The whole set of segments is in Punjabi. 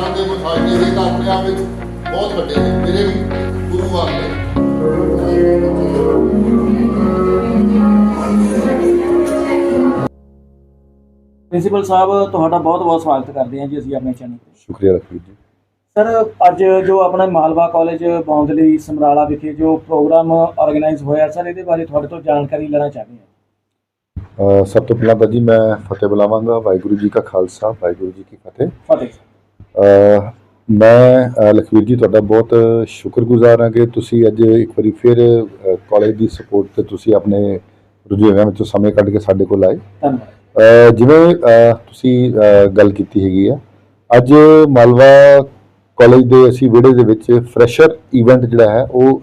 ਫਾਇਦੇ ਦੇ ਤਾਂ ਆਪਣੇ ਆਪ ਵਿੱਚ ਬਹੁਤ ਵੱਡੇ ਨੇ ਮੇਰੇ ਵੀ ਗੁਰੂ ਨੇ। ਪ੍ਰਿੰਸੀਪਲ ਸਾਹਿਬ ਤੁਹਾਡਾ ਬਹੁਤ-ਬਹੁਤ ਸਵਾਗਤ ਕਰਦੇ ਹਾਂ ਜੀ ਅਸੀਂ ਆਪਣੇ ਚੈਨਲ ਤੇ। ਸ਼ੁਕਰੀਆ ਰਖਵੀਰ ਜੀ। ਸਰ ਅੱਜ ਜੋ ਆਪਣਾ ਮਾਲਵਾ ਕਾਲਜ ਬੌਂਦਲੀ ਸਮਰਾਲਾ ਵਿਖੇ ਜੋ ਪ੍ਰੋਗਰਾਮ ਆਰਗੇਨਾਈਜ਼ ਹੋਇਆ ਸਰ ਇਹਦੇ ਬਾਰੇ ਤੁਹਾਡੇ ਤੋਂ ਜਾਣਕਾਰੀ ਲੈਣਾ ਚਾਹਦੇ ਹਾਂ। ਸਭ ਤੋਂ ਪਹਿਲਾਂ ਤਾਂ ਜੀ ਮੈਂ ਫਤਿਹ ਬੁਲਾਵਾਂਗਾ। ਵਾਹਿਗੁਰੂ ਜੀ ਕਾ ਖਾਲਸਾ ਵਾਹਿਗੁਰੂ ਜੀ ਕੀ ਫਤਿਹ। ਫਤਿਹ ਮੈਂ ਲਖਵੀਰ ਜੀ ਤੁਹਾਡਾ ਬਹੁਤ ਸ਼ੁਕਰਗੁਜ਼ਾਰ ਹਾਂ ਕਿ ਤੁਸੀਂ ਅੱਜ ਇੱਕ ਵਾਰੀ ਫਿਰ ਕਾਲਜ ਦੀ ਸਪੋਰਟ ਤੇ ਤੁਸੀਂ ਆਪਣੇ ਰੁਝੇਵਿਆਂ ਵਿੱਚੋਂ ਸਮੇਂ ਕੱਢ ਕੇ ਸਾਡੇ ਕੋਲ ਆਏ। ਜਿਵੇਂ ਤੁਸੀਂ ਗੱਲ ਕੀਤੀ ਹੈਗੀ ਆ ਅੱਜ ਮਾਲਵਾ ਕਾਲਜ ਦੇ ਅਸੀਂ ਵਿਹੜੇ ਦੇ ਵਿੱਚ ਫਰੈਸ਼ਰ ਇਵੈਂਟ ਜਿਹੜਾ ਹੈ ਉਹ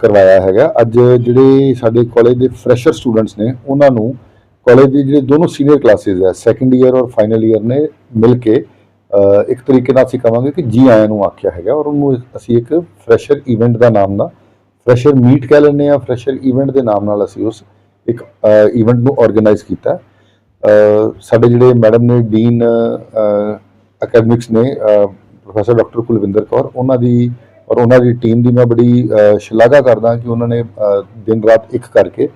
ਕਰਵਾਇਆ ਹੈਗਾ। ਅੱਜ ਜਿਹੜੇ ਸਾਡੇ ਕਾਲਜ ਦੇ ਫਰੈਸ਼ਰ ਸਟੂਡੈਂਟਸ ਨੇ ਉਹਨਾਂ ਨੂੰ ਕਾਲਜ ਦੇ ਜਿਹੜੇ ਦੋਨੋਂ ਸੀਨੀਅਰ ਕਲਾਸਿਸ ਹੈ ਸੈਕੰਡ ਈਅਰ ਔਰ ਫਾਈਨਲ ਈਅਰ ਨੇ ਮਿਲ ਕੇ ਇੱਕ ਤਰੀਕੇ ਨਾਲ ਅਸੀਂ ਕਹਾਂਗੇ ਕਿ ਜੀ ਆਇਆਂ ਨੂੰ ਆਖਿਆ ਹੈਗਾ ਔਰ ਉਹਨੂੰ ਅਸੀਂ ਇੱਕ ਫਰੈਸ਼ਰ ਇਵੈਂਟ ਦਾ ਨਾਮ ਨਾਲ ਫਰੈਸ਼ਰ ਮੀਟ ਕਹਿ ਲੈਂਦੇ ਆ ਫਰੈਸ਼ਰ ਇਵੈਂਟ ਦੇ ਨਾਮ ਨਾਲ ਅਸੀਂ ਉਸ ਇੱਕ ਇਵੈਂਟ ਨੂੰ ਆਰਗੇਨਾਈਜ਼ ਕੀਤਾ। ਸਾਡੇ ਜਿਹੜੇ ਮੈਡਮ ਨੇ ਡੀਨ ਅਕੈਡਮਿਕਸ ਨੇ ਪ੍ਰੋਫੈਸਰ ਡਾਕਟਰ ਕੁਲਵਿੰਦਰ ਕੌਰ, ਉਹਨਾਂ ਦੀ ਔਰ ਉਹਨਾਂ ਦੀ ਟੀਮ ਦੀ ਮੈਂ ਬੜੀ ਸ਼ਲਾਘਾ ਕਰਦਾ ਕਿ ਉਹਨਾਂ ਨੇ ਦਿਨ ਰਾਤ ਇੱਕ ਕਰਕੇ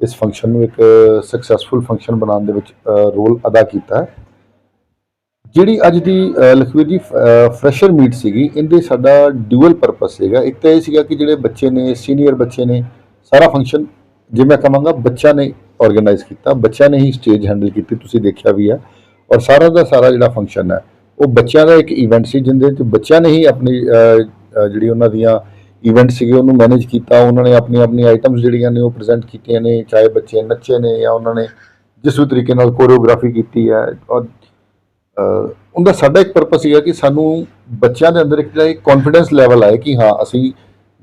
ਇਸ ਫੰਕਸ਼ਨ ਨੂੰ ਇੱਕ ਸਕਸੈਸਫੁਲ ਫੰਕਸ਼ਨ ਬਣਾਉਣ ਦੇ ਵਿੱਚ ਰੋਲ ਅਦਾ ਕੀਤਾ। ਹੈ ਜਿਹੜੀ ਅੱਜ ਦੀ ਲਖਵੀਰ ਜੀ ਫਰੈਸ਼ਰ ਮੀਟ ਸੀਗੀ, ਇਹਦੇ ਸਾਡਾ ਡਿਊਅਲ ਪਰਪਸ ਸੀਗਾ। ਇੱਕ ਤਾਂ ਇਹ ਸੀਗਾ ਕਿ ਜਿਹੜੇ ਬੱਚੇ ਨੇ ਸੀਨੀਅਰ ਬੱਚੇ ਨੇ, ਸਾਰਾ ਫੰਕਸ਼ਨ ਜੇ ਮੈਂ ਕਹਾਂਗਾ, ਬੱਚਿਆਂ ਨੇ ਆਰਗੇਨਾਈਜ਼ ਕੀਤਾ, ਬੱਚਿਆਂ ਨੇ ਹੀ ਸਟੇਜ ਹੈਂਡਲ ਕੀਤੀ, ਤੁਸੀਂ ਦੇਖਿਆ ਵੀ ਹੈ ਔਰ ਸਾਰਾ ਦਾ ਸਾਰਾ ਜਿਹੜਾ ਫੰਕਸ਼ਨ ਹੈ, ਉਹ ਬੱਚਿਆਂ ਦਾ ਇੱਕ ਇਵੈਂਟ ਸੀ ਜਿੰਦੇ ਵਿੱਚ ਬੱਚਿਆਂ ਨੇ ਹੀ ਆਪਣੀ ਜਿਹੜੀ ਉਹਨਾਂ ਦੀਆਂ ਇਵੈਂਟ ਸੀਗੇ, ਉਹਨੂੰ ਮੈਨੇਜ ਕੀਤਾ, ਉਹਨਾਂ ਨੇ ਆਪਣੀ ਆਪਣੀ ਆਈਟਮਸ ਜਿਹੜੀਆਂ ਨੇ ਉਹ ਪ੍ਰੈਜ਼ੈਂਟ ਕੀਤੀਆਂ ਨੇ, ਚਾਹੇ ਬੱਚੇ ਨੱਚੇ ਨੇ ਜਾਂ ਉਹਨਾਂ ਨੇ ਜਿਸ ਵੀ ਤਰੀਕੇ ਨਾਲ ਕੋਰੀਓਗ੍ਰਾਫੀ ਕੀਤੀ ਹੈ। ਔਰ ਉਹਦਾ ਸਾਡਾ ਇੱਕ ਪਰਪਸ ਸੀਗਾ ਕਿ ਸਾਨੂੰ ਬੱਚਿਆਂ ਦੇ ਅੰਦਰ ਇੱਕ ਜਿਹੜਾ ਇੱਕ ਕੌਨਫੀਡੈਂਸ ਲੈਵਲ ਆਏ ਕਿ ਹਾਂ ਅਸੀਂ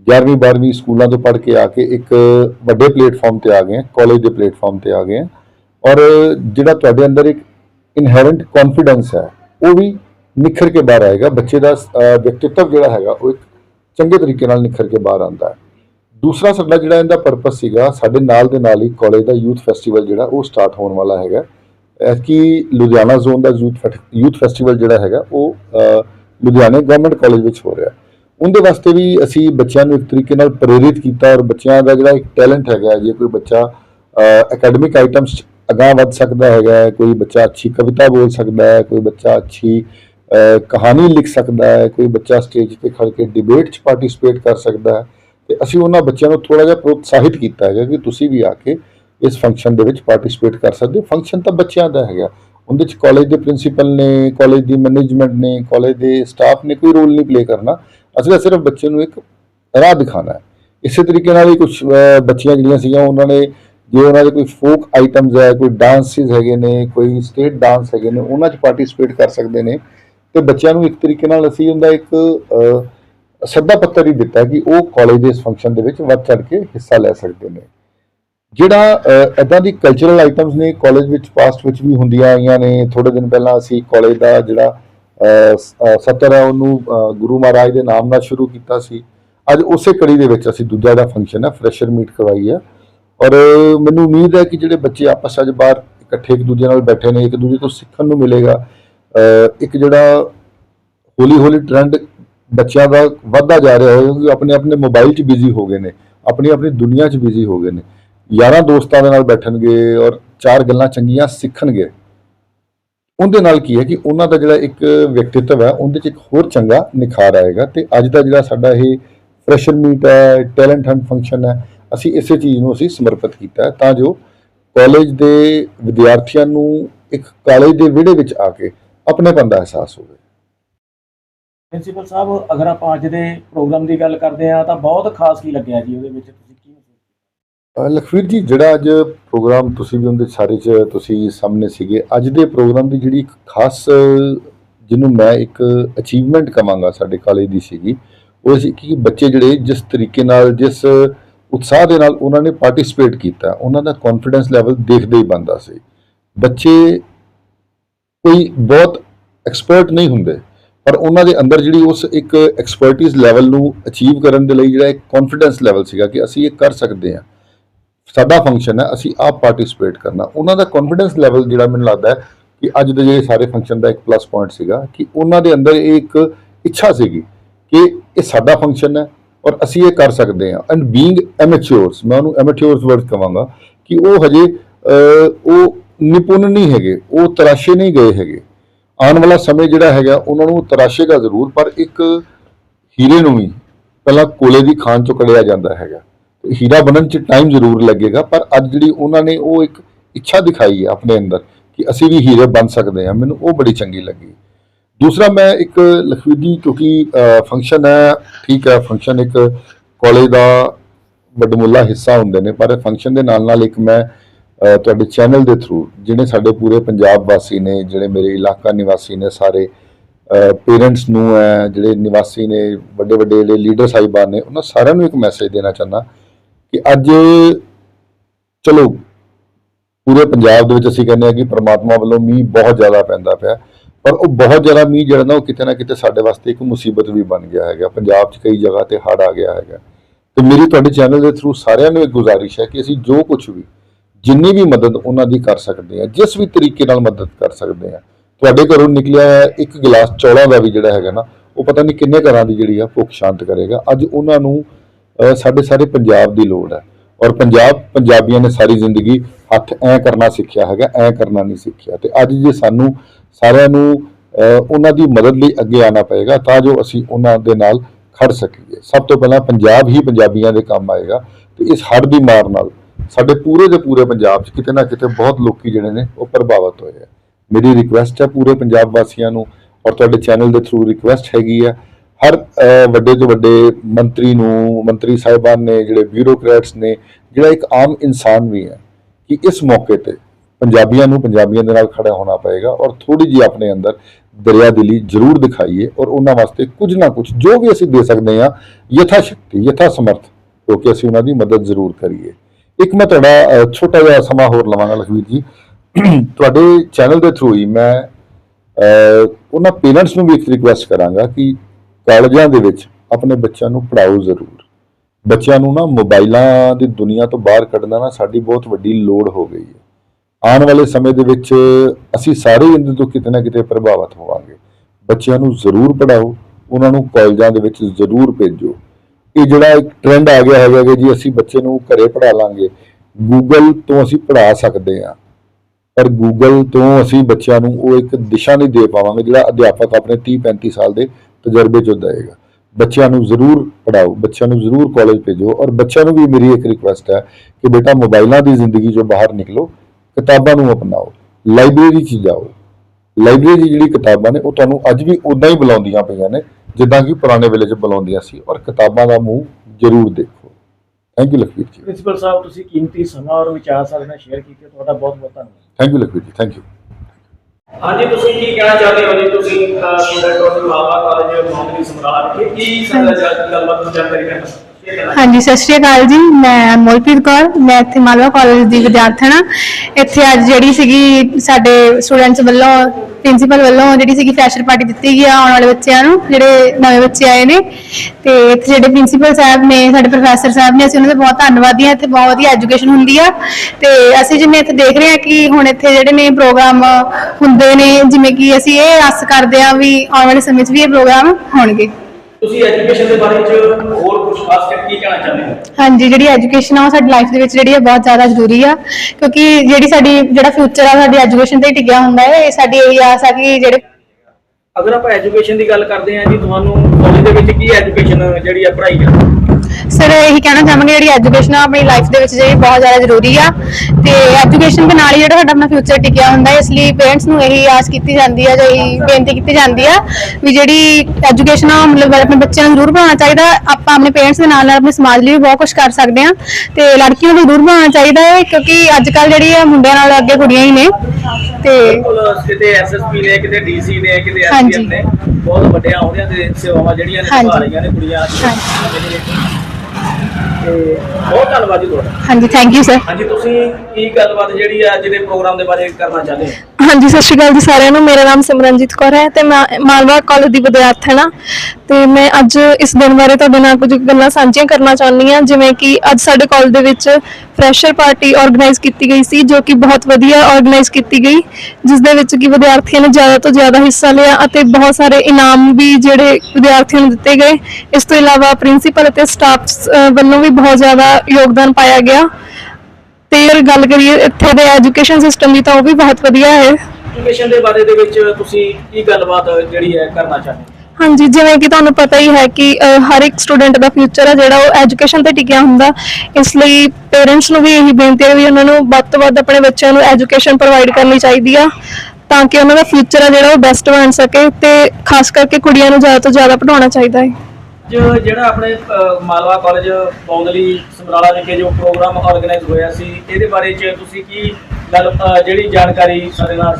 11ਵੀਂ 12ਵੀਂ ਸਕੂਲਾਂ ਤੋਂ ਪੜ੍ਹ ਕੇ ਆ ਕੇ ਇੱਕ ਵੱਡੇ ਪਲੇਟਫਾਰਮ ਤੇ ਆ ਗਏ ਹਾਂ ਕਾਲਜ ਦੇ ਪਲੇਟਫਾਰਮ ਤੇ ਆ ਗਏ ਹਾਂ ਔਰ ਜਿਹੜਾ ਤੁਹਾਡੇ ਅੰਦਰ ਇੱਕ ਇਨਹੈਰੈਂਟ ਕੌਨਫੀਡੈਂਸ ਹੈ ਉਹ ਵੀ ਨਿਖਰ ਕੇ ਬਾਹਰ ਆਏਗਾ। ਬੱਚੇ ਦਾ ਅਹ, ਵਿਅਕਤੀਤਵ ਜਿਹੜਾ ਹੈਗਾ ਉਹ ਇੱਕ ਚੰਗੇ ਤਰੀਕੇ ਨਾਲ ਨਿਖਰ ਕੇ ਬਾਹਰ ਆਉਂਦਾ ਹੈ। ਦੂਸਰਾ ਸਾਡਾ ਜਿਹੜਾ ਇਹਦਾ ਪਰਪਸ ਸੀਗਾ ਸਾਡੇ ਨਾਲ ਦੇ ਨਾਲ ਹੀ ਕਾਲਜ ਦਾ ਯੂਥ ਫੈਸਟੀਵਲ ਜਿਹੜਾ ਉਹ ਸਟਾਰਟ ਹੋਣ ਵਾਲਾ ਹੈਗਾ। ਕਿ ਲੁਧਿਆਣਾ ਜ਼ੋਨ ਦਾ ਯੂਥ ਫੈਟ- ਯੂਥ ਫੈਸਟੀਵਲ ਜਿਹੜਾ ਹੈਗਾ, ਉਹ ਲੁਧਿਆਣੇ ਗਵਰਨਮੈਂਟ ਕਾਲਜ ਵਿੱਚ ਹੋ ਰਿਹਾ। ਉਹਦੇ ਵਾਸਤੇ ਵੀ ਅਸੀਂ ਬੱਚਿਆਂ ਨੂੰ ਇੱਕ ਤਰੀਕੇ ਨਾਲ ਪ੍ਰੇਰਿਤ ਕੀਤਾ ਔਰ ਬੱਚਿਆਂ ਦਾ ਜਿਹੜਾ ਇੱਕ ਟੈਲੈਂਟ ਹੈਗਾ, ਜੇ ਕੋਈ ਬੱਚਾ ਅਕੈਡਮਿਕ ਆਈਟਮਸ 'ਚ ਅਗਾਂਹ ਵੱਧ ਸਕਦਾ ਹੈਗਾ, ਕੋਈ ਬੱਚਾ ਅੱਛੀ ਕਵਿਤਾ ਬੋਲ ਸਕਦਾ ਹੈ, ਕੋਈ ਬੱਚਾ ਅੱਛੀ ਕਹਾਣੀ ਲਿਖ ਸਕਦਾ ਹੈ, ਕੋਈ ਬੱਚਾ ਸਟੇਜ ਤੇ ਖੜ ਕੇ ਡਿਬੇਟ 'ਚ ਪਾਰਟਿਸਿਪੇਟ ਕਰ ਸਕਦਾ ਹੈ, ਤੇ ਅਸੀਂ ਉਹਨਾਂ ਬੱਚਿਆਂ ਨੂੰ ਥੋੜਾ ਜਿਹਾ ਪ੍ਰੋਤਸਾਹਿਤ ਕੀਤਾ ਹੈਗਾ ਕਿ ਤੁਸੀਂ ਵੀ ਆ ਕੇ ਇਸ ਫੰਕਸ਼ਨ ਦੇ ਵਿੱਚ ਪਾਰਟਿਸਿਪੇਟ ਕਰ ਸਕਦੇ ਹੋ। ਫੰਕਸ਼ਨ ਤਾਂ ਬੱਚਿਆਂ ਦਾ ਹੈਗਾ। ਉਹਦੇ ਵਿੱਚ ਕਾਲਜ ਦੇ ਪ੍ਰਿੰਸੀਪਲ ਨੇ ਕਾਲਜ ਦੀ ਮੈਨੇਜਮੈਂਟ ਨੇ ਕਾਲਜ ਦੇ ਸਟਾਫ ਨੇ ਕੋਈ ਰੋਲ ਨਹੀਂ ਪਲੇ ਕਰਨਾ। ਅਸੀਂ ਤਾਂ ਸਿਰਫ ਬੱਚੇ ਨੂੰ ਇੱਕ ਰਾਹ ਦਿਖਾਣਾ ਹੈ। ਇਸੇ ਤਰੀਕੇ ਨਾਲ ਹੀ ਕੁਝ ਬੱਚੀਆਂ ਜਿਹੜੀਆਂ ਸੀਗੀਆਂ ਉਹਨਾਂ ਨੇ ਜੇ ਉਹਨਾਂ ਦੇ ਕੋਈ ਫੋਕ ਆਈਟਮਸ ਹੈ ਕੋਈ ਡਾਂਸਿਸ ਹੈਗੇ ਨੇ ਕੋਈ ਸਟੇਟ ਡਾਂਸ ਹੈਗੇ ਨੇ ਉਹਨਾਂ 'ਚ ਪਾਰਟਿਸਿਪੇਟ ਕਰ ਸਕਦੇ ਨੇ। ਤੇ ਬੱਚਿਆਂ ਨੂੰ ਇੱਕ ਤਰੀਕੇ ਨਾਲ ਅਸੀਂ ਉਹਦਾ ਇੱਕ ਅਹ, ਸੱਦਾ ਪੱਤਰ ਹੀ ਦਿੱਤਾ ਕਿ ਉਹ ਕਾਲਜ ਦੇ ਇਸ ਫੰਕਸ਼ਨ ਦੇ ਵਿੱਚ ਵੱਧ ਚੜ ਕੇ ਹਿੱਸਾ ਲੈ ਸਕਦੇ ਨੇ। ਜਿਹੜਾ ਇਦਾਂ ਦੀ ਕਲਚਰਲ ਆਈਟਮਸ ਨੇ ਕਾਲਜ ਵਿੱਚ ਪਾਸਟ ਵਿੱਚ ਵੀ ਹੁੰਦੀਆਂ ਆਈਆਂ ਨੇ। ਥੋੜੇ ਦਿਨ ਪਹਿਲਾਂ ਅਸੀਂ ਕਾਲਜ ਦਾ ਜਿਹੜਾ ਅਹ, ਸੱਤਰ ਹੈ ਉਹਨੂੰ ਗੁਰੂ ਮਹਾਰਾਜ ਦੇ ਨਾਮ ਨਾਲ ਸ਼ੁਰੂ ਕੀਤਾ ਸੀ। ਅੱਜ ਉਸੇ ਕੜੀ ਦੇ ਵਿੱਚ ਅਸੀਂ ਦੂਜਾ ਜਿਹੜਾ ਫੰਕਸ਼ਨ ਹੈ ਫਰੈਸ਼ਰ ਮੀਟ ਕਰਵਾਈ ਹੈ ਔਰ ਮੈਨੂੰ ਉਮੀਦ ਹੈ ਕਿ ਜਿਹੜੇ ਬੱਚੇ ਆਪਸ ਵਿੱਚ ਬਾਹਰ ਇਕੱਠੇ ਇੱਕ ਦੂਜੇ ਨਾਲ ਬੈਠੇ ਨੇ ਇੱਕ ਦੂਜੇ ਤੋਂ ਸਿੱਖਣ ਨੂੰ ਮਿਲੇਗਾ। ਇੱਕ ਜਿਹੜਾ ਹੌਲੀ ਹੌਲੀ ਟ੍ਰੈਂਡ ਬੱਚਿਆਂ ਦਾ ਵੱਧਦਾ ਜਾ ਰਿਹਾ ਹੈ ਕਿਉਂਕਿ ਆਪਣੇ ਆਪਣੇ ਮੋਬਾਈਲ 'ਚ ਬਿਜ਼ੀ ਹੋ ਗਏ ਨੇ ਆਪਣੀ ਆਪਣੀ ਦੁਨੀਆ 'ਚ ਬਿਜ਼ੀ ਹੋ ਗਏ ਨੇ। ਯਾਰਾਂ ਦੋਸਤਾਂ ਦੇ ਨਾਲ ਬੈਠਣਗੇ ਔਰ ਚਾਰ ਗੱਲਾਂ ਚੰਗੀਆਂ ਸਿੱਖਣਗੇ। ਉਹਦੇ ਨਾਲ ਕੀ ਹੈ ਕਿ ਉਹਨਾਂ ਦਾ ਜਿਹੜਾ ਇੱਕ ਵਿਅਕਤੀਤਵ ਹੈ, ਉਹਦੇ 'ਚ ਇੱਕ ਹੋਰ ਚੰਗਾ ਨਿਖਾਰ ਆਏਗਾ ਤੇ ਅੱਜ ਦਾ ਜਿਹੜਾ ਸਾਡਾ ਇਹ ਫਰੈਸ਼ਰ ਮੀਟ ਹੈ ਟੈਲੈਂਟ ਹੰਟ ਫੰਕਸ਼ਨ ਹੈ, ਅਸੀਂ ਇਸੇ ਚੀਜ਼ ਨੂੰ ਅਸੀਂ ਸਮਰਪਿਤ ਕੀਤਾ ਤਾਂ ਜੋ ਕਾਲਜ ਦੇ ਵਿਦਿਆਰਥੀਆਂ ਨੂੰ ਇੱਕ ਕਾਲਜ ਦੇ ਵਿਹੜੇ ਵਿੱਚ ਆ ਕੇ ਆਪਣੇਪਨ ਦਾ ਅਹਿਸਾਸ ਹੋਵੇ। ਪ੍ਰਿੰਸੀਪਲ ਸਾਹਿਬ, ਅਗਰ ਆਪਾਂ ਅੱਜ ਦੇ ਪ੍ਰੋਗਰਾਮ ਦੀ ਗੱਲ ਕਰਦੇ ਹਾਂ ਤਾਂ ਬਹੁਤ ਖਾਸ ਕੀ ਲੱਗਿਆ ਜੀ ਉਹਦੇ ਵਿੱਚ? ਲਖਵੀਰ ਜੀ, ਜਿਹੜਾ ਅੱਜ ਪ੍ਰੋਗਰਾਮ ਤੁਸੀਂ ਵੀ ਉਹਦੇ ਸਾਰੇ ਚ ਤੁਸੀਂ ਸਾਹਮਣੇ ਸੀਗੇ, ਅੱਜ ਦੇ ਪ੍ਰੋਗਰਾਮ ਦੀ ਜਿਹੜੀ ਇੱਕ ਖਾਸ, ਜਿਹਨੂੰ ਮੈਂ ਇੱਕ ਅਚੀਵਮੈਂਟ ਕਵਾਂਗਾ ਸਾਡੇ ਕਾਲਜ ਦੀ ਸੀਗੀ, ਉਹ ਸੀ ਕਿ ਬੱਚੇ ਜਿਹੜੇ ਜਿਸ ਤਰੀਕੇ ਨਾਲ, ਜਿਸ ਉਤਸ਼ਾਹ ਦੇ ਨਾਲ ਉਹਨਾਂ ਨੇ ਪਾਰਟਿਸਿਪੇਟ ਕੀਤਾ, ਉਹਨਾਂ ਦਾ ਕੌਨਫੀਡੈਂਸ ਲੈਵਲ ਦੇਖਦੇ ਹੀ ਬੰਦਾ ਸੀ। ਬੱਚੇ ਕੋਈ ਬਹੁਤ ਐਕਸਪਰਟ ਨਹੀਂ ਹੁੰਦੇ, ਪਰ ਉਹਨਾਂ ਦੇ ਅੰਦਰ ਜਿਹੜੀ ਉਸ ਇੱਕ ਐਕਸਪਰਟਿਜ਼ ਲੈਵਲ ਨੂੰ ਅਚੀਵ ਕਰਨ ਦੇ ਲਈ ਜਿਹੜਾ ਇੱਕ ਕੌਨਫੀਡੈਂਸ ਲੈਵਲ ਸੀਗਾ ਕਿ ਅਸੀਂ ਇਹ ਕਰ ਸਕਦੇ ਹਾਂ। ਸਾਡਾ ਫੰਕਸ਼ਨ ਹੈ, ਅਸੀਂ ਆਪ ਪਾਰਟਿਸਿਪੇਟ ਕਰਨਾ। ਉਹਨਾਂ ਦਾ ਕੌਨਫੀਡੈਂਸ ਲੈਵਲ ਜਿਹੜਾ ਮੈਨੂੰ ਲੱਗਦਾ ਹੈ ਕਿ ਅੱਜ ਦੇ ਜਿਹੜੇ ਸਾਰੇ ਫੰਕਸ਼ਨ ਦਾ ਇੱਕ ਪਲੱਸ ਪੁਆਇੰਟ ਸੀਗਾ ਕਿ ਉਹਨਾਂ ਦੇ ਅੰਦਰ ਇਹ ਇੱਕ ਇੱਛਾ ਸੀਗੀ ਕਿ ਇਹ ਸਾਡਾ ਫੰਕਸ਼ਨ ਹੈ ਔਰ ਅਸੀਂ ਇਹ ਕਰ ਸਕਦੇ ਹਾਂ। ਐਂਡ ਬੀਇੰਗ ਐਮੈਚਿਓਰਸ ਮੈਂ ਉਹਨੂੰ ਐਮੈਚਿਓਰਸ ਵਰਡ ਕਹਾਂਗਾ ਕਿ ਉਹ ਹਜੇ ਉਹ ਨਿਪੁੰਨ ਨਹੀਂ ਹੈਗੇ, ਉਹ ਤਰਾਸ਼ੇ ਨਹੀਂ ਗਏ ਹੈਗੇ। ਆਉਣ ਵਾਲਾ ਸਮੇਂ ਜਿਹੜਾ ਹੈਗਾ, ਉਹਨਾਂ ਨੂੰ ਤਰਾਸ਼ੇਗਾ ਜ਼ਰੂਰ, ਪਰ ਇੱਕ ਹੀਰੇ ਨੂੰ ਵੀ ਪਹਿਲਾਂ ਕੋਲੇ ਦੀ ਖਾਨ ਚੋਂ ਕੜਿਆ ਜਾਂਦਾ ਹੈਗਾ। ਹੀਰਾ ਬਣਨ ਚ ਟਾਈਮ ਜ਼ਰੂਰ ਲੱਗੇਗਾ, ਪਰ ਅੱਜ ਜਿਹੜੀ ਉਹਨਾਂ ਨੇ ਉਹ ਇੱਕ ਇੱਛਾ ਦਿਖਾਈ ਹੈ ਆਪਣੇ ਅੰਦਰ ਕਿ ਅਸੀਂ ਵੀ ਹੀਰੇ ਬਣ ਸਕਦੇ ਹਾਂ, ਮੈਨੂੰ ਉਹ ਬੜੀ ਚੰਗੀ ਲੱਗੀ। ਦੂਸਰਾ ਮੈਂ ਇੱਕ ਲਖਵੀਦੀ ਕਿਉਂਕਿ ਫੰਕਸ਼ਨ ਹੈ, ਠੀਕ ਹੈ ਫੰਕਸ਼ਨ ਇੱਕ ਕਾਲਜ ਦਾ ਵੱਡਮੁੱਲਾ ਹਿੱਸਾ ਹੁੰਦੇ ਨੇ, ਪਰ ਫੰਕਸ਼ਨ ਦੇ ਨਾਲ ਨਾਲ ਇੱਕ ਮੈਂ ਤੁਹਾਡੇ ਚੈਨਲ ਦੇ ਥਰੂ ਜਿਹੜੇ ਸਾਡੇ ਪੂਰੇ ਪੰਜਾਬ ਵਾਸੀ ਨੇ, ਜਿਹੜੇ ਮੇਰੇ ਇਲਾਕਾ ਨਿਵਾਸੀ ਨੇ ਸਾਰੇ ਪੇਰੈਂਟਸ ਨੂੰ ਹੈ, ਜਿਹੜੇ ਨਿਵਾਸੀ ਨੇ ਵੱਡੇ ਵੱਡੇ ਜਿਹੜੇ ਲੀਡਰ ਸਾਹਿਬਾਨ ਨੇ, ਉਹਨਾਂ ਸਾਰਿਆਂ ਨੂੰ ਇੱਕ ਮੈਸੇਜ ਦੇਣਾ ਚਾਹੁੰਦਾ ਕਿ ਅੱਜ ਚਲੋ, ਪੂਰੇ ਪੰਜਾਬ ਦੇ ਵਿੱਚ ਅਸੀਂ ਕਹਿੰਦੇ ਆ ਕਿ ਪ੍ਰਮਾਤਮਾ ਵੱਲੋਂ ਮੀਂਹ ਬਹੁਤ ਜ਼ਿਆਦਾ ਪੈਂਦਾ ਪਿਆ, ਪਰ ਉਹ ਬਹੁਤ ਜ਼ਿਆਦਾ ਮੀਂਹ ਜਿਹੜਾ ਨਾ ਉਹ ਕਿਤੇ ਨਾ ਕਿਤੇ ਸਾਡੇ ਵਾਸਤੇ ਇੱਕ ਮੁਸੀਬਤ ਵੀ ਬਣ ਗਿਆ ਹੈਗਾ। ਪੰਜਾਬ 'ਚ ਕਈ ਜਗ੍ਹਾ ਤੇ ਹੜ੍ਹ ਆ ਗਿਆ ਹੈਗਾ। ਤੇ ਮੇਰੀ ਤੁਹਾਡੇ ਚੈਨਲ ਦੇ ਥਰੂ ਸਾਰਿਆਂ ਨੂੰ ਇੱਕ ਗੁਜ਼ਾਰਿਸ਼ ਹੈ ਕਿ ਅਸੀਂ ਜੋ ਕੁਝ ਵੀ, ਜਿੰਨੀ ਵੀ ਮਦਦ ਉਹਨਾਂ ਦੀ ਕਰ ਸਕਦੇ ਆ ਜਿਸ ਵੀ ਤਰੀਕੇ ਨਾਲ ਮਦਦ ਕਰ ਸਕਦੇ ਆ ਤੁਹਾਡੇ ਘਰੋਂ ਨਿਕਲਿਆ ਹੋਇਆ ਇੱਕ ਗਲਾਸ ਚੌਲਾਂ ਦਾ ਵੀ ਜਿਹੜਾ ਹੈਗਾ ਨਾ, ਉਹ ਪਤਾ ਨਹੀਂ ਕਿੰਨੇ ਘਰਾਂ ਦੀ ਜਿਹੜੀ ਆ ਭੁੱਖ ਸ਼ਾਂਤ ਕਰੇਗਾ। ਅੱਜ ਉਹਨਾਂ ਨੂੰ ਸਾਡੇ ਸਾਰੇ ਪੰਜਾਬ ਦੀ ਲੋੜ ਹੈ। ਔਰ ਪੰਜਾਬ, ਪੰਜਾਬੀਆਂ ਨੇ ਸਾਰੀ ਜ਼ਿੰਦਗੀ ਹੱਥ ਐ ਕਰਨਾ ਸਿੱਖਿਆ ਹੈਗਾ, ਐ ਕਰਨਾ ਨਹੀਂ ਸਿੱਖਿਆ। ਤੇ ਅੱਜ ਜੇ ਸਾਨੂੰ ਸਾਰਿਆਂ ਨੂੰ ਉਹਨਾਂ ਦੀ ਮਦਦ ਲਈ ਅੱਗੇ ਆਉਣਾ ਪਏਗਾ, ਤਾਂ ਜੋ ਅਸੀਂ ਉਹਨਾਂ ਦੇ ਨਾਲ ਖੜ ਸਕੀਏ। ਸਭ ਤੋਂ ਪਹਿਲਾਂ ਪੰਜਾਬ ਹੀ ਪੰਜਾਬੀਆਂ ਦੇ ਕੰਮ ਆਏਗਾ। ਤੇ ਇਸ ਹੜ੍ਹ ਦੀ ਮਾਰ ਨਾਲ ਸਾਡੇ ਪੂਰੇ ਦੇ ਪੂਰੇ ਪੰਜਾਬ 'ਚ ਕਿਤੇ ਨਾ ਕਿਤੇ ਬਹੁਤ ਲੋਕੀ ਜਿਹੜੇ ਨੇ ਉਹ ਪ੍ਰਭਾਵਿਤ ਹੋਏ ਆ। ਮੇਰੀ ਰਿਕੁਐਸਟ ਹੈ ਪੂਰੇ ਪੰਜਾਬ ਵਾਸੀਆਂ ਨੂੰ, ਔਰ ਤੁਹਾਡੇ ਚੈਨਲ ਦੇ ਥਰੂ ਰਿਕੁਐਸਟ ਹੈਗੀ ਆ। ਹਰ ਵੱਡੇ ਤੋਂ ਵੱਡੇ ਮੰਤਰੀ ਨੂੰ, ਮੰਤਰੀ ਸਾਹਿਬਾਨ ਨੇ, ਜਿਹੜੇ ਬਿਊਰੋਕਰੈਟਸ ਨੇ, ਜਿਹੜਾ ਇੱਕ ਆਮ ਇਨਸਾਨ ਵੀ ਹੈ ਕਿ ਇਸ ਮੌਕੇ ਤੇ ਪੰਜਾਬੀਆਂ ਨੂੰ ਪੰਜਾਬੀਆਂ ਦੇ ਨਾਲ ਖੜਾ ਹੋਣਾ ਪਏਗਾ ਔਰ ਥੋੜੀ ਜਿਹੀ ਆਪਣੇ ਅੰਦਰ ਦਰਿਆ ਦਿਲੀ ਜ਼ਰੂਰ ਦਿਖਾਈਏ ਔਰ ਉਹਨਾਂ ਵਾਸਤੇ ਕੁਝ ਨਾ ਕੁਝ ਜੋ ਵੀ ਅਸੀਂ ਦੇ ਸਕਦੇ ਹਾਂ ਯਥਾ ਸ਼ਕਤੀ ਯਥਾ ਸਮਰਥ ਕਿਉਂਕਿ ਅਸੀਂ ਉਹਨਾਂ ਦੀ ਮਦਦ ਜ਼ਰੂਰ ਕਰੀਏ। ਇੱਕ ਮੈਂ ਤੁਹਾਡਾ ਛੋਟਾ ਜਿਹਾ ਸਮਾਂ ਹੋਰ ਲਵਾਂਗਾ ਲਖਵੀਰ ਜੀ। ਤੁਹਾਡੇ ਚੈਨਲ ਦੇ ਥਰੂ ਹੀ ਮੈਂ ਉਹਨਾਂ ਪੇਰੈਂਟਸ ਨੂੰ ਵੀ ਇੱਕ ਰਿਕੁਐਸਟ ਕਰਾਂਗਾ ਕਿ ਕਾਲਜਾਂ ਦੇ ਵਿੱਚ ਆਪਣੇ ਬੱਚਿਆਂ ਨੂੰ ਪੜਾਓ ਜ਼ਰੂਰ। ਬੱਚਿਆਂ ਨੂੰ ਨਾ ਮੋਬਾਈਲਾਂ ਦੀ ਦੁਨੀਆ ਤੋਂ ਬਾਹਰ ਕੱਢਣਾ ਨਾ ਸਾਡੀ ਬਹੁਤ ਵੱਡੀ ਲੋੜ ਹੋ ਗਈ ਹੈ। ਆਉਣ ਵਾਲੇ ਸਮੇਂ ਦੇ ਵਿੱਚ ਅਸੀਂ ਸਾਰੇ ਇਹਦੇ ਤੋਂ ਕਿਤੇ ਨਾ ਕਿਤੇ ਪ੍ਰਭਾਵਿਤ ਹੋਵਾਂਗੇ। ਬੱਚਿਆਂ ਨੂੰ ਜ਼ਰੂਰ ਪੜਾਓ ਉਹਨਾਂ ਨੂੰ ਕਾਲਜਾਂ ਦੇ ਵਿੱਚ ਜ਼ਰੂਰ ਭੇਜੋ। ਇਹ ਜਿਹੜਾ ਇੱਕ ਟ੍ਰੈਂਡ ਆ ਗਿਆ ਹੈਗਾ ਕਿ ਜੀ ਅਸੀਂ ਬੱਚੇ ਨੂੰ ਘਰੇ ਪੜਾ ਲਾਂਗੇ। ਗੂਗਲ ਤੋਂ ਅਸੀਂ ਪੜਾ ਸਕਦੇ ਹਾਂ। ਪਰ ਗੂਗਲ ਤੋਂ ਅਸੀਂ ਬੱਚਿਆਂ ਨੂੰ ਉਹ ਇੱਕ ਦਿਸ਼ਾ ਨਹੀਂ ਦੇ ਪਾਵਾਂਗੇ, ਜਿਹੜਾ ਅਧਿਆਪਕ ਆਪਣੇ 30 35 ਸਾਲ ਦੇ ਤਜਰਬੇ ਚੋਂ ਦੇਗਾ ਬੱਚਿਆਂ ਨੂੰ ਜ਼ਰੂਰ ਪੜਾਓ ਬੱਚਿਆਂ ਨੂੰ ਜ਼ਰੂਰ ਕਾਲਜ ਭੇਜੋ ਔਰ ਬੱਚਿਆਂ ਨੂੰ ਵੀ ਮੇਰੀ ਇੱਕ ਰਿਕੁਐਸਟ ਹੈ ਕਿ ਬੇਟਾ ਮੋਬਾਈਲਾਂ ਦੀ ਜ਼ਿੰਦਗੀ ਚੋਂ ਬਾਹਰ ਨਿਕਲੋ ਕਿਤਾਬਾਂ ਨੂੰ ਅਪਣਾਓ ਲਾਇਬ੍ਰੇਰੀ 'ਚ ਜਾਓ। ਲਾਇਬ੍ਰੇਰੀ ਦੀ ਜਿਹੜੀ ਕਿਤਾਬਾਂ ਨੇ ਉਹ ਤੁਹਾਨੂੰ ਅੱਜ ਵੀ ਉਦਾਂ ਹੀ ਬੁਲਾਉਂਦੀਆਂ ਪਈਆਂ ਨੇ ਜਿੱਦਾਂ ਕਿ ਪੁਰਾਣੇ ਵੇਲੇ 'ਚ ਬੁਲਾਉਂਦੀਆਂ ਸੀ ਔਰ ਕਿਤਾਬਾਂ ਦਾ ਮੂੰਹ ਜ਼ਰੂਰ ਦੇਖੋ। ਥੈਂਕ ਯੂ ਲਖਵੀਰ ਜੀ। ਪ੍ਰਿੰਸੀਪਲ ਸਾਹਿਬ ਤੁਸੀਂ ਕੀਮਤੀ ਸਮਾਂ ਔਰ ਵਿਚਾਰ ਸਾਡੇ ਨਾਲ ਸ਼ੇਅਰ ਕੀਤੇ ਤੁਹਾਡਾ ਬਹੁਤ ਬਹੁਤ ਧੰਨਵਾਦ। ਥੈਂਕ ਯੂ ਲਖਵੀਰ ਜੀ। ਥੈਂਕ ਯੂ ਹਾਂਜੀ, ਤੁਸੀਂ ਕੀ ਕਹਿਣਾ ਚਾਹੁੰਦੇ ਹੋ ਜੀ? ਤੁਸੀਂ student of Malwa college Maungli Samrala ਵਿਖੇ ਕੀ ਸਾਡਾ ਗੱਲਬਾਤ ਜਾਣਕਾਰੀ ਕਰਨਾ ਹਾਂਜੀ, ਸਤਿ ਸ਼੍ਰੀ ਅਕਾਲ ਜੀ। ਮੈਂ ਅਨਮੋਲਪ੍ਰੀਤ ਕੌਰ, ਮੈਂ ਇੱਥੇ ਮਾਲਵਾ ਕਾਲਜ ਦੀ ਵਿਦਿਆਰਥਣ ਹਾਂ। ਇੱਥੇ ਅੱਜ ਜਿਹੜੀ ਸੀਗੀ ਸਾਡੇ ਸਟੂਡੈਂਟਸ ਵੱਲੋਂ ਪ੍ਰਿੰਸੀਪਲ ਵੱਲੋਂ ਜਿਹੜੀ ਸੀਗੀ ਫਰੈਸ਼ਰ ਪਾਰਟੀ ਦਿੱਤੀ ਗਈ ਆ ਆਉਣ ਵਾਲੇ ਬੱਚਿਆਂ ਨੂੰ, ਜਿਹੜੇ ਨਵੇਂ ਬੱਚੇ ਆਏ ਨੇ। ਤੇ ਇੱਥੇ ਜਿਹੜੇ ਪ੍ਰਿੰਸੀਪਲ ਸਾਹਿਬ ਨੇ, ਸਾਡੇ ਪ੍ਰੋਫੈਸਰ ਸਾਹਿਬ ਨੇ, ਅਸੀਂ ਉਹਨਾਂ ਦਾ ਬਹੁਤ ਧੰਨਵਾਦੀ ਹਾਂ। ਇੱਥੇ ਬਹੁਤ ਵਧੀਆ ਐਜੂਕੇਸ਼ਨ ਹੁੰਦੀ ਆ। ਤੇ ਅਸੀਂ ਜਿਵੇਂ ਇੱਥੇ ਦੇਖ ਰਹੇ ਹਾਂ ਕਿ ਹੁਣ ਇੱਥੇ ਜਿਹੜੇ ਨੇ ਪ੍ਰੋਗਰਾਮ ਹੁੰਦੇ ਨੇ, ਜਿਵੇਂ ਕਿ ਅਸੀਂ ਇਹ ਆਸ ਕਰਦੇ ਹਾਂ ਵੀ ਆਉਣ ਵਾਲੇ ਸਮੇਂ 'ਚ ਵੀ ਇਹ ਪ੍ਰੋਗਰਾਮ ਹੋਣਗੇ। ਤੁਸੀਂ ਐਜੂਕੇਸ਼ਨ ਦੇ ਬਾਰੇ ਚ ਕੁਝ ਖਾਸ ਕਰਕੇ ਕੀ ਕਹਿਣਾ ਚਾਹੁੰਦੇ ਹੋ? ਹਾਂਜੀ ਜਿਹੜੀ ਐਜੂਕੇਸ਼ਨ ਆ ਉਹ ਸਾਡੀ ਲਾਈਫ ਦੇ ਵਿੱਚ ਜਿਹੜੀ ਆ ਬਹੁਤ ਜ਼ਿਆਦਾ ਜ਼ਰੂਰੀ ਆ ਕਿਉਂਕਿ ਜਿਹੜੀ ਸਾਡੀ ਜਿਹੜਾ ਫਿਊਚਰ ਆ ਸਾਡੀ ਐਜੂਕੇਸ਼ਨ ਤੇ ਹੀ ਟਿਕਿਆ ਹੁੰਦਾ ਹੈ ਇਹ ਸਾਡੀ ਇਹੀ ਆਸ ਆ ਕਿ ਜਿਹੜੇ ਅਗਰ ਆਪਾਂ ਐਜੂਕੇਸ਼ਨ ਦੀ ਗੱਲ ਕਰਦੇ ਹਾਂ ਜੀ ਤੁਹਾਨੂੰ ਕਾਲਜ ਦੇ ਵਿੱਚ ਕੀ ਐਜੂਕੇਸ਼ਨ ਜਿਹੜੀ ਆ ਪੜ੍ਹਾਈ ਜਾਂਦੀ ਹੈ ਸਰ ਇਹੀ ਕਹਿਣਾ ਚਾਹਾਂਗੇ ਜਿਹੜੀ ਐਜੂਕੇਸ਼ਨ ਆ ਆਪਣੀ ਲਾਈਫ ਦੇ ਵਿੱਚ ਜਿਹੜੀ ਬਹੁਤ ਜ਼ਿਆਦਾ ਜ਼ਰੂਰੀ ਆ ਤੇ ਐਜੂਕੇਸ਼ਨ ਦੇ ਨਾਲ ਹੀ ਜਿਹੜਾ ਸਾਡਾ ਆਪਣਾ ਫਿਊਚਰ ਟਿਕਿਆ ਹੁੰਦਾ ਹੈ ਇਸ ਲਈ ਪੇਰੈਂਟਸ ਨੂੰ ਇਹੀ ਆਸ ਕੀਤੀ ਜਾਂਦੀ ਹੈ ਜਾਂ ਇਹੀ ਬੇਨਤੀ ਕੀਤੀ ਜਾਂਦੀ ਆ ਵੀ ਜਿਹੜੀ ਐਜੂਕੇਸ਼ਨ ਆ ਮਤਲਬ ਆਪਣੇ ਬੱਚਿਆਂ ਨੂੰ ਜ਼ਰੂਰ ਪੜਾਉਣਾ ਚਾਹੀਦਾ ਆਪਾਂ ਆਪਣੇ ਪੇਰੈਂਟਸ ਦੇ ਨਾਲ ਨਾਲ ਆਪਣੇ ਸਮਾਜ ਲਈ ਵੀ ਬਹੁਤ ਕੁਝ ਕਰ ਸਕਦੇ ਆ ਤੇ ਲੜਕੀਆਂ ਨੂੰ ਜ਼ਰੂਰ ਪੜਾਉਣਾ ਚਾਹੀਦਾ ਹੈ ਕਿਉਂਕਿ ਅੱਜ ਕੱਲ ਜਿਹੜੀ ਆ ਮੁੰਡਿਆਂ ਨਾਲ ਅੱਗੇ ਕੁੜੀਆਂ ਹੀ ਨੇ ਤੇ ਕਿਤੇ ਐਸਐਸਪੀ ਨੇ ਕਿਤੇ ਡੀਸੀ ਨੇ ਕਿਤੇ। ਐਸਪੀਐਮ ਨੇ ਬਹੁਤ ਵੱਡਿਆਂ ਅਹੁਦਿਆਂ ਦੇ ਸੇਵਾਵਾਂ ਜਿਹੜੀਆਂ। ਨਿਭਾ ਰਹੀਆਂ ਨੇ ਕੁੜੀਆਂ। ਤੇ ਬਹੁਤ ਧੰਨਵਾਦ ਜੀ ਤੁਹਾਡਾ। ਹਾਂਜੀ ਥੈਂਕ ਯੂ ਸਰ ਹਾਂਜੀ ਤੁਸੀਂ ਕੀ ਗੱਲਬਾਤ ਜਿਹੜੀ ਆ ਦੇ ਪ੍ਰੋਗਰਾਮ ਦੇ ਬਾਰੇ ਕਰਨਾ ਚਾਹੁੰਦੇ ਹੋ? ਹਾਂਜੀ, ਸਤਿ ਸ਼੍ਰੀ ਅਕਾਲ ਜੀ ਸਾਰਿਆਂ ਨੂੰ। ਮੇਰਾ ਨਾਮ ਸਿਮਰਨਜੀਤ ਕੌਰ ਹੈ ਤੇ ਮੈਂ ਮਾਲਵਾ ਕਾਲਜ ਦੀ ਵਿਦਿਆਰਥਣ ਹਾਂ ਤੇ ਮੈਂ ਅੱਜ ਇਸ ਦਿਨ ਬਾਰੇ ਤੁਹਾਡੇ ਨਾਲ ਕੁਝ ਗੱਲਾਂ ਸਾਂਝੀਆਂ ਕਰਨਾ ਚਾਹੁੰਦੀ ਹਾਂ। ਜਿਵੇਂ ਕਿ ਅੱਜ ਸਾਡੇ ਕਾਲਜ ਦੇ ਵਿੱਚ ਫਰੈਸ਼ਰ ਪਾਰਟੀ ਆਰਗੇਨਾਈਜ਼ ਕੀਤੀ ਗਈ ਸੀ, ਜੋ ਕਿ ਬਹੁਤ ਵਧੀਆ ਆਰਗੇਨਾਈਜ਼ ਕੀਤੀ ਗਈ। ਜਿਸ ਦੇ ਵਿੱਚ ਕਿ ਵਿਦਿਆਰਥੀਆਂ ਨੇ ਜ਼ਿਆਦਾ ਤੋਂ ਜ਼ਿਆਦਾ ਹਿੱਸਾ ਲਿਆ ਅਤੇ ਬਹੁਤ ਸਾਰੇ ਇਨਾਮ ਵੀ ਜਿਹੜੇ ਵਿਦਿਆਰਥੀਆਂ ਨੂੰ ਦਿੱਤੇ ਗਏ। ਇਸ ਤੋਂ ਇਲਾਵਾ ਪ੍ਰਿੰਸੀਪਲ ਅਤੇ ਸਟਾਫ ਵੱਲੋਂ ਵੀ ਬਹੁਤ ਜ਼ਿਆਦਾ ਯੋਗਦਾਨ ਪਾਇਆ ਗਿਆ। ਤੇ ਅਗਰ ਗੱਲ ਕਰੀਏ ਇੱਥੇ ਦੇ ਐਜੂਕੇਸ਼ਨ ਸਿਸਟਮ ਦੀ ਤਾਂ ਉਹ ਵੀ ਬਹੁਤ ਵਧੀਆ ਹੈ। ਐਜੂਕੇਸ਼ਨ ਦੇ ਬਾਰੇ ਦੇ ਵਿੱਚ ਤੁਸੀਂ ਕੀ ਗੱਲਬਾਤ ਜਿਹੜੀ ਹੈ ਕਰਨਾ ਚਾਹੁੰਦੇ ਹੋ? ਹਾਂਜੀ ਜਿਵੇਂ ਕਿ ਤੁਹਾਨੂੰ ਪਤਾ ਹੀ ਹੈ ਕਿ ਹਰ ਇੱਕ ਸਟੂਡੈਂਟ ਦਾ ਫਿਊਚਰ ਹੈ ਜਿਹੜਾ ਉਹ ਐਜੂਕੇਸ਼ਨ ਤੇ ਟਿਕਿਆ ਹੁੰਦਾ। ਇਸ ਲਈ ਪੇਰੈਂਟਸ ਨੂੰ ਵੀ ਇਹੀ ਬੇਨਤੀ ਹੈ ਵੀ ਉਹਨਾਂ ਨੂੰ ਵੱਧ ਤੋਂ ਵੱਧ ਆਪਣੇ ਬੱਚਿਆਂ ਨੂੰ ਐਜੂਕੇਸ਼ਨ ਪ੍ਰੋਵਾਈਡ ਕਰਨੀ ਚਾਹੀਦੀ ਆ ਤਾਂ ਕਿ ਉਹਨਾਂ ਦਾ ਫਿਊਚਰ ਹੈ ਜਿਹੜਾ ਉਹ ਬੈਸਟ ਬਣ ਸਕੇ ਤੇ ਖਾਸ ਕਰਕੇ ਕੁੜੀਆਂ ਨੂੰ ਜ਼ਿਆਦਾ ਤੋਂ ਜ਼ਿਆਦਾ ਪੜਾਉਣਾ ਚਾਹੀਦਾ ਹੈ। ਅੱਜ ਜਿਹੜਾ ਆਪਣੇ ਮਾਲਵਾ ਕਾਲਜ ਬੌਂਦਲੀ, ਸਮਰਾਲਾ ਵਿਖੇ ਜੋ ਪ੍ਰੋਗਰਾਮ ਆਰਗੇਨਾਈਜ਼ ਹੋਇਆ ਸੀ, ਇਹਦੇ ਬਾਰੇ ਚ ਤੁਸੀਂ ਕੀ ਗੱਲ ਜਿਹੜੀ ਜਾਣਕਾਰੀ ਸਾਡੇ ਨਾਲ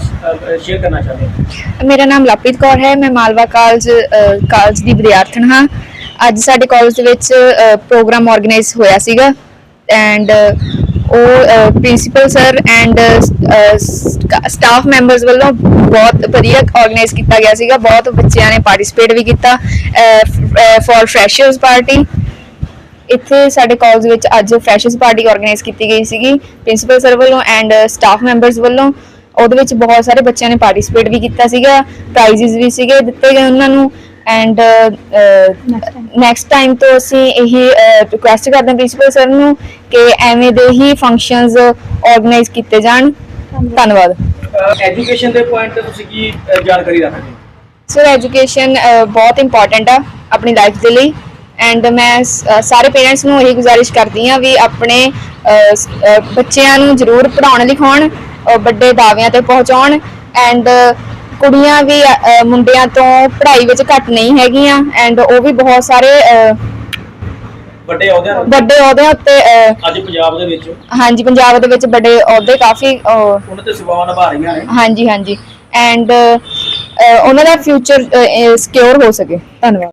ਸ਼ੇਅਰ ਕਰਨਾ ਚਾਹੁੰਦੇ ਮੇਰਾ ਨਾਮ ਲਵਪ੍ਰੀਤ ਕੌਰ ਹੈ, ਮੈਂ ਮਾਲਵਾ ਕਾਲਜ ਕਾਲਜ ਦੀ ਵਿਦਿਆਰਥਣ ਹਾਂ। ਅੱਜ ਸਾਡੇ ਕਾਲਜ ਦੇ ਵਿੱਚ ਪ੍ਰੋਗਰਾਮ ਆਰਗੇਨਾਈਜ਼ ਹੋਇਆ ਸੀਗਾ। ਐਂਡ uh, ਉਹ principal sir and staff members ਵੱਲੋਂ ਬਹੁਤ ਵਧੀਆ ਆਰਗੇਨਾਈਜ਼ ਕੀਤਾ ਗਿਆ ਸੀਗਾ। ਬਹੁਤ ਬੱਚਿਆਂ ਨੇ ਪਾਰਟਿਸਿਪੇਟ ਵੀ ਕੀਤਾ ਫॉर ਫਰੈਸ਼ਰਸ ਪਾਰਟੀ ਇੱਥੇ ਸਾਡੇ ਕਾਲਜ ਵਿੱਚ ਅੱਜ ਫਰੈਸ਼ਰਸ ਪਾਰਟੀ ਆਰਗੇਨਾਈਜ਼ ਕੀਤੀ ਗਈ ਸੀਗੀ। ਪ੍ਰਿੰਸੀਪਲ ਸਰ ਵੱਲੋਂ ਐਂਡ ਸਟਾਫ ਮੈਂਬਰਸ ਵੱਲੋਂ। ਉਹਦੇ ਵਿੱਚ ਬਹੁਤ ਸਾਰੇ ਬੱਚਿਆਂ ਨੇ ਪਾਰਟਿਸਿਪੇਟ ਵੀ ਕੀਤਾ ਸੀਗਾ। ਪ੍ਰਾਈਜ਼ਸ ਵੀ ਸੀਗੇ ਦਿੱਤੇ ਗਏ ਉਹਨਾਂ ਨੂੰ। ਐਂਡ ਨੈਕਸਟ ਟਾਈਮ ਤੋਂ ਅਸੀਂ ਇਹ ਰਿਕੁਐਸਟ ਕਰਦੇ ਹਾਂ ਪ੍ਰਿੰਸੀਪਲ ਸਰ ਨੂੰ ਕਿ ਐਵੇਂ ਦੇ ਹੀ ਫੰਕਸ਼ਨਸ ਆਰਗੇਨਾਈਜ਼ ਕੀਤੇ ਜਾਣ। ਧੰਨਵਾਦ। ਐਜੂਕੇਸ਼ਨ ਦੇ ਪੁਆਇੰਟ ਤੇ ਤੁਸੀਂ ਕੀ ਜਾਣਕਾਰੀ ਰੱਖਦੇ ਹੋ? ਸਰ ਐਜੂਕੇਸ਼ਨ ਬਹੁਤ ਇੰਪੋਰਟੈਂਟ ਆ ਆਪਣੀ ਲਾਈਫ ਦੇ ਲਈ। ਐਂਡ ਮੈਂ ਸਾਰੇ ਪੇਰੈਂਟਸ ਨੂੰ ਇਹੀ ਗੁਜ਼ਾਰਿਸ਼ ਕਰਦੀ ਹਾਂ ਵੀ ਆਪਣੇ ਬੱਚਿਆਂ ਨੂੰ ਜ਼ਰੂਰ ਪੜ੍ਹਾਉਣ ਲਿਖਾਉਣ ਵੱਡੇ ਦਾਅਵਿਆਂ ਤੇ ਪਹੁੰਚਾਉਣ। ਐਂਡ ਕੁੜੀਆਂ ਵੀ ਅ, ਮੁੰਡਿਆਂ ਤੋਂ ਪੜ੍ਹਾਈ ਵਿੱਚ ਘੱਟ ਨਹੀਂ ਹੈਗੀਆਂ ਐਂਡ ਉਹ ਵੀ ਬਹੁਤ ਸਾਰੇ ਅ, ਵੱਡੇ ਅਹੁਦਿਆਂ ਨੂੰ ਵੱਡੇ ਅਹੁਦਿਆਂ ਉੱਤੇ ਅ, ਅੱਜ ਪੰਜਾਬ ਦੇ ਵਿੱਚ? ਹਾਂਜੀ ਪੰਜਾਬ ਦੇ ਵਿੱਚ ਵੱਡੇ ਅਹੁਦੇ ਕਾਫੀ ਅ, ਉਹਨਾਂ ਤੇ ਸੇਵਾਵਾਂ ਨਿਭਾ ਰਹੀਆਂ ਨੇ। ਹਾਂਜੀ ਹਾਂਜੀ ਐਂਡ ਉਹਨਾਂ ਦਾ ਫਿਊਚਰ ਸਿਕਿਉਰ ਹੋ ਸਕੇ। ਧੰਨਵਾਦ।